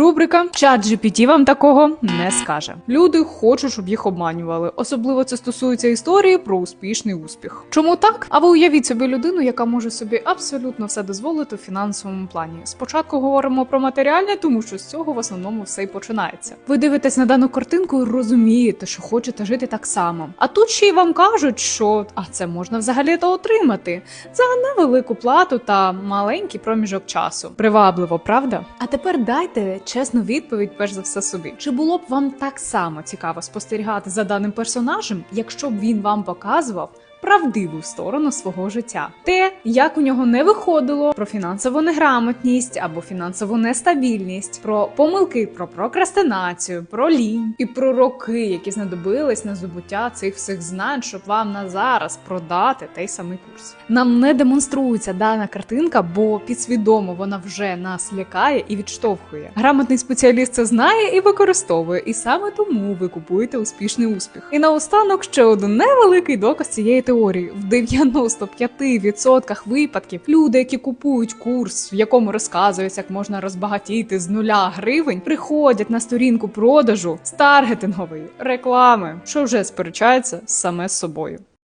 Рубрика Чат GPT вам такого не скаже. Люди хочуть, щоб їх обманювали. Особливо це стосується історії про успішний успіх. Чому так? А ви уявіть собі людину, яка може собі абсолютно все дозволити в фінансовому плані. Спочатку говоримо про матеріальне, тому що з цього в основному все й починається. Ви дивитесь на дану картинку і розумієте, що хочете жити так само. А тут ще й вам кажуть, що а це можна взагалі то отримати за невелику плату та маленький проміжок часу. Привабливо, правда? А тепер дайте чесну відповідь, перш за все собі. Чи було б вам так само цікаво спостерігати за даним персонажем, якщо б він вам показував? Правдиву сторону свого життя, те, як у нього не виходило, про фінансову неграмотність або фінансову нестабільність, про помилки, про прокрастинацію, про лінь і про роки, які знадобились на здобуття цих всіх знань, щоб вам на зараз продати той самий курс. Нам не демонструється дана картинка, бо підсвідомо вона вже нас лякає і відштовхує. Грамотний спеціаліст це знає і використовує, і саме тому ви купуєте успішний успіх. І наостанок ще один невеликий доказ цієї теорії: в 95% випадків люди, які купують курс, в якому розказується, як можна розбагатіти з нуля гривень, приходять на сторінку продажу з таргетингової реклами, що вже сперечається саме з собою.